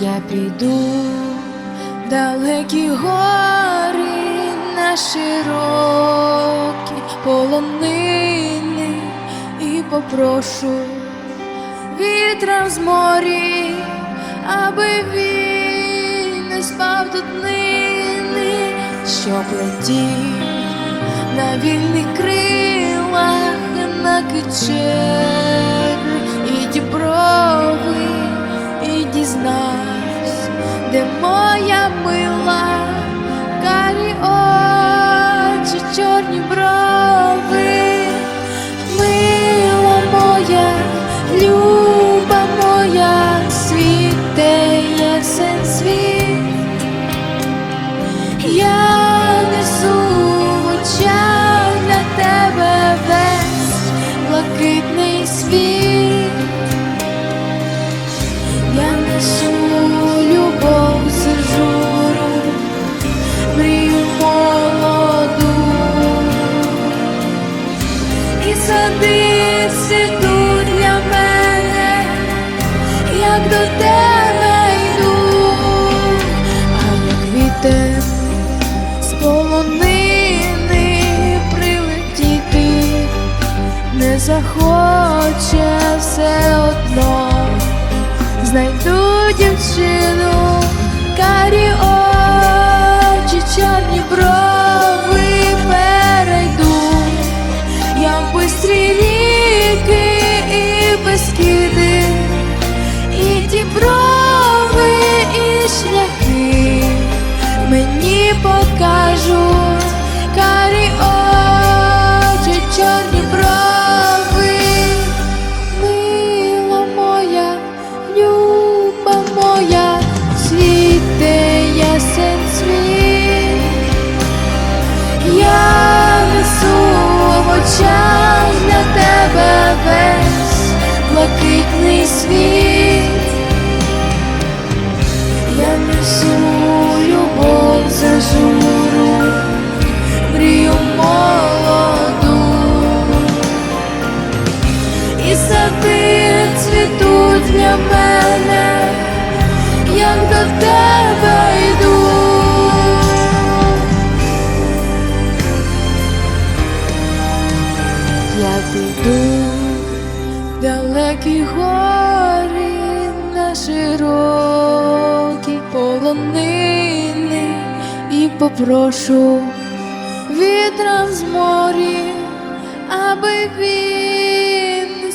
Я піду в далекі гори на широкі полонини і попрошу вітром з морі, аби він не спав тут нині, щоб летів на вільних крилах на кичері і діброви, і дізнавсь, де моя мила, карі очі, чорні брови, до йду, а як вітер з прилетіти не захоче все одно. Знайду дівчину, брови, і шляхи мені покажуть карі очі, чорні брови, мила моя, люба моя, світе ясен світ. Я несу в очах тебе весь блакитний світ. Для мене, як до тебе йду. Я піду далекі гори на широкі полонини і попрошу вітром з морі, аби він